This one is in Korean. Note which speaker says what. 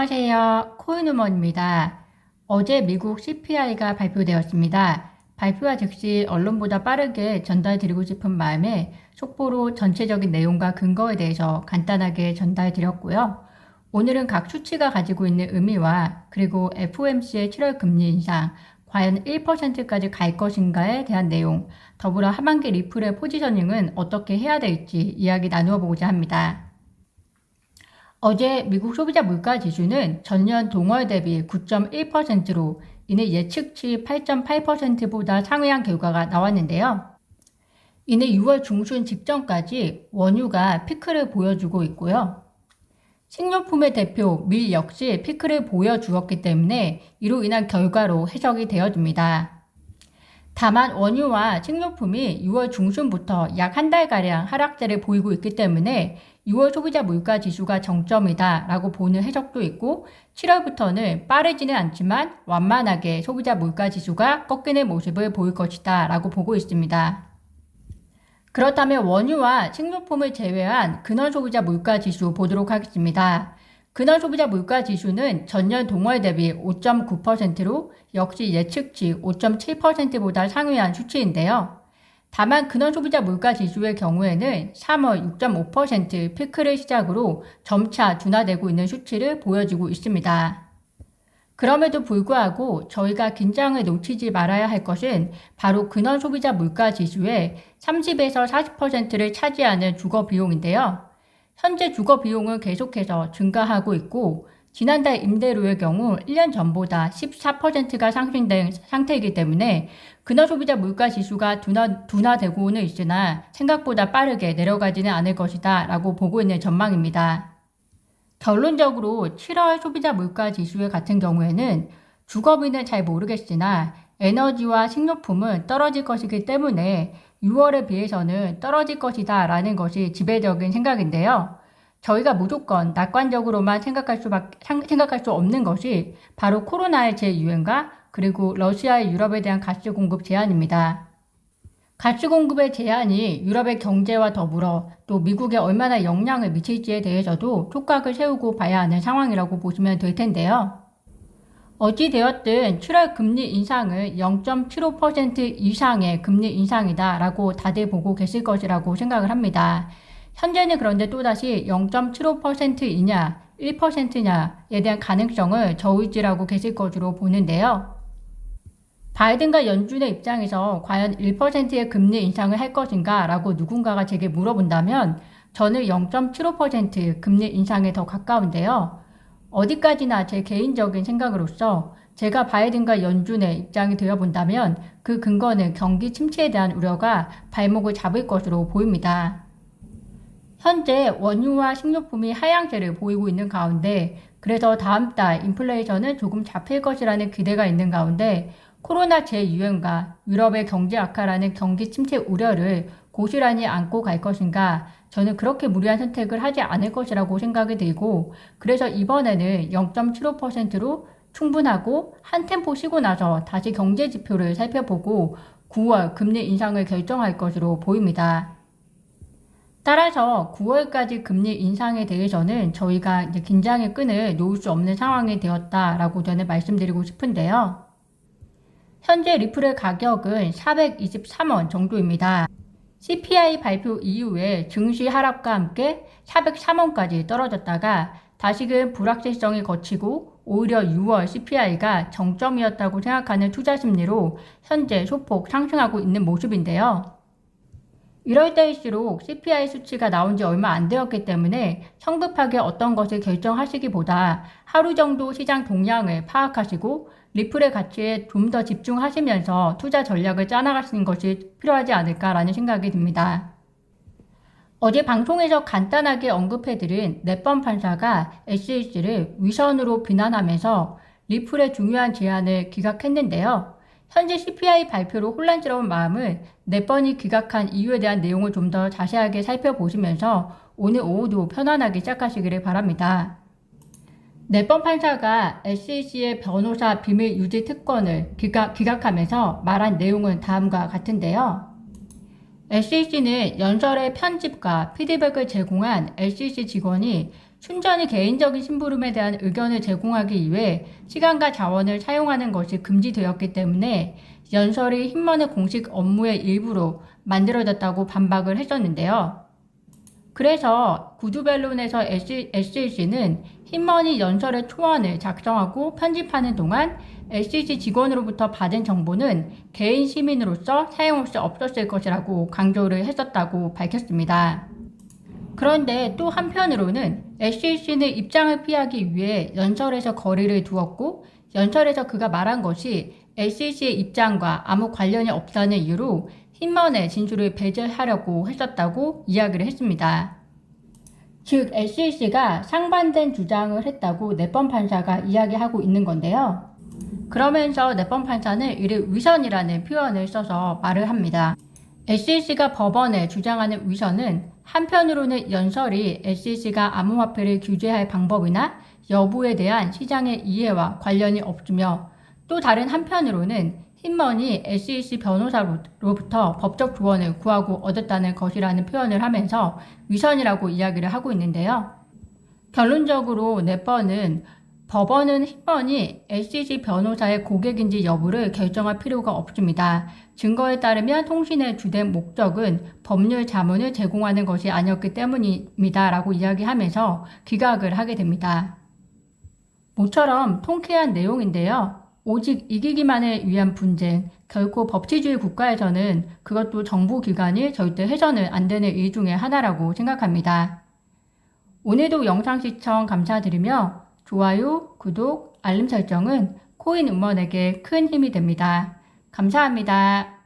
Speaker 1: 안녕하세요. 코인우먼입니다. 어제 미국 CPI가 발표되었습니다. 발표와 즉시 언론보다 빠르게 전달드리고 싶은 마음에 속보로 전체적인 내용과 근거에 대해서 간단하게 전달드렸고요. 오늘은 각 수치가 가지고 있는 의미와 그리고 FOMC의 7월 금리 인상, 과연 1%까지 갈 것인가에 대한 내용, 더불어 하반기 리플의 포지셔닝은 어떻게 해야 될지 이야기 나누어 보고자 합니다. 어제 미국 소비자 물가 지수는 전년 동월 대비 9.1%로 이내 예측치 8.8%보다 상회한 결과가 나왔는데요. 이내 6월 중순 직전까지 원유가 피크를 보여주고 있고요. 식료품의 대표 밀 역시 피크를 보여주었기 때문에 이로 인한 결과로 해석이 되어집니다. 다만 원유와 식료품이 6월 중순부터 약 한 달가량 하락세를 보이고 있기 때문에 6월 소비자 물가 지수가 정점이다 라고 보는 해석도 있고 7월부터는 빠르지는 않지만 완만하게 소비자 물가 지수가 꺾이는 모습을 보일 것이다 라고 보고 있습니다. 그렇다면 원유와 식료품을 제외한 근원 소비자 물가 지수 보도록 하겠습니다. 근원 소비자 물가 지수는 전년 동월 대비 5.9%로 역시 예측치 5.7%보다 상회한 수치인데요. 다만 근원 소비자 물가 지수의 경우에는 3월 6.5% 피크를 시작으로 점차 둔화되고 있는 수치를 보여주고 있습니다. 그럼에도 불구하고 저희가 긴장을 놓치지 말아야 할 것은 바로 근원 소비자 물가 지수의 30에서 40%를 차지하는 주거 비용인데요. 현재 주거 비용은 계속해서 증가하고 있고 지난달 임대료의 경우 1년 전보다 14%가 상승된 상태이기 때문에 근원 소비자 물가 지수가 둔화, 둔화되고는 있으나 생각보다 빠르게 내려가지는 않을 것이다 라고 보고 있는 전망입니다. 결론적으로 7월 소비자 물가 지수의 같은 경우에는 주거비는 잘 모르겠으나 에너지와 식료품은 떨어질 것이기 때문에 6월에 비해서는 떨어질 것이다 라는 것이 지배적인 생각인데요. 저희가 무조건 낙관적으로만 생각할 수, 생각할 수 없는 것이 바로 코로나의 재유행과 그리고 러시아의 유럽에 대한 가스 공급 제한입니다. 가스 공급의 제한이 유럽의 경제와 더불어 또 미국에 얼마나 영향을 미칠지에 대해서도 촉각을 세우고 봐야 하는 상황이라고 보시면 될 텐데요. 어찌되었든 7월 금리 인상을 0.75% 이상의 금리 인상이다 라고 다들 보고 계실 것이라고 생각을 합니다. 현재는 그런데 또다시 0.75%이냐 1%냐에 대한 가능성을 저울질하고 계실 것으로 보는데요. 바이든과 연준의 입장에서 과연 1%의 금리 인상을 할 것인가 라고 누군가가 제게 물어본다면 저는 0.75% 금리 인상에 더 가까운데요. 어디까지나 제 개인적인 생각으로서 제가 바이든과 연준의 입장이 되어 본다면 그 근거는 경기 침체에 대한 우려가 발목을 잡을 것으로 보입니다. 현재 원유와 식료품이 하향세를 보이고 있는 가운데 그래서 다음 달 인플레이션은 조금 잡힐 것이라는 기대가 있는 가운데 코로나 재유행과 유럽의 경제 악화라는 경기 침체 우려를 고스란히 안고 갈 것인가 저는 그렇게 무리한 선택을 하지 않을 것이라고 생각이 들고 그래서 이번에는 0.75%로 충분하고 한 템포 쉬고 나서 다시 경제 지표를 살펴보고 9월 금리 인상을 결정할 것으로 보입니다. 따라서 9월까지 금리 인상에 대해서는 저희가 이제 긴장의 끈을 놓을 수 없는 상황이 되었다라고 저는 말씀드리고 싶은데요. 현재 리플의 가격은 423원 정도입니다. CPI 발표 이후에 증시 하락과 함께 403원까지 떨어졌다가 다시금 불확실성이 거치고 오히려 6월 CPI가 정점이었다고 생각하는 투자 심리로 현재 소폭 상승하고 있는 모습인데요. 이럴 때일수록 CPI 수치가 나온 지 얼마 안 되었기 때문에 성급하게 어떤 것을 결정하시기보다 하루 정도 시장 동향을 파악하시고 리플의 가치에 좀 더 집중하시면서 투자 전략을 짜나가시는 것이 필요하지 않을까라는 생각이 듭니다. 어제 방송에서 간단하게 언급해드린 넷번 판사가 SEC를 위선으로 비난하면서 리플의 중요한 제안을 기각했는데요. 현재 CPI 발표로 혼란스러운 마음을 넷번이 기각한 이유에 대한 내용을 좀 더 자세하게 살펴보시면서 오늘 오후도 편안하게 시작하시기를 바랍니다. 네번 판사가 SEC의 변호사 비밀 유지 특권을 기각, 기각 하면서 말한 내용은 다음과 같은데요. SEC는 연설의 편집과 피드백을 제공한 SEC 직원이 순전히 개인적인 심부름에 대한 의견을 제공하기 위해 시간과 자원을 사용하는 것이 금지되었기 때문에 연설이 힘먼의 공식 업무의 일부로 만들어졌다고 반박을 했었는데요. 그래서 구두벨론에서 SEC는 힘머니 연설의 초안을 작성하고 편집하는 동안 SEC 직원으로부터 받은 정보는 개인 시민으로서 사용할 수 없었을 것이라고 강조를 했었다고 밝혔습니다. 그런데 또 한편으로는 SEC는 입장을 피하기 위해 연설에서 거리를 두었고 연설에서 그가 말한 것이 SEC의 입장과 아무 관련이 없다는 이유로 힘먼의 진술을 배제하려고 했었다고 이야기를 했습니다. 즉, SEC가 상반된 주장을 했다고 내번 판사가 이야기하고 있는 건데요. 그러면서 내번 판사는 이를 위선이라는 표현을 써서 말을 합니다. SEC가 법원에 주장하는 위선은 한편으로는 연설이 SEC가 암호화폐를 규제할 방법이나 여부에 대한 시장의 이해와 관련이 없으며 또 다른 한편으로는 힘먼이 SEC 변호사로부터 법적 조언을 구하고 얻었다는 것이라는 표현을 하면서 위선이라고 이야기를 하고 있는데요. 결론적으로 네번은 법원은 힘먼이 SEC 변호사의 고객인지 여부를 결정할 필요가 없습니다. 증거에 따르면 통신의 주된 목적은 법률 자문을 제공하는 것이 아니었기 때문입니다. 라고 이야기하면서 기각을 하게 됩니다. 모처럼 통쾌한 내용인데요. 오직 이기기만을 위한 분쟁, 결코 법치주의 국가에서는 그것도 정부 기관이 절대 해서는 안 되는 일 중에 하나라고 생각합니다. 오늘도 영상 시청 감사드리며 좋아요, 구독, 알림 설정은 코인 음원에게 큰 힘이 됩니다. 감사합니다.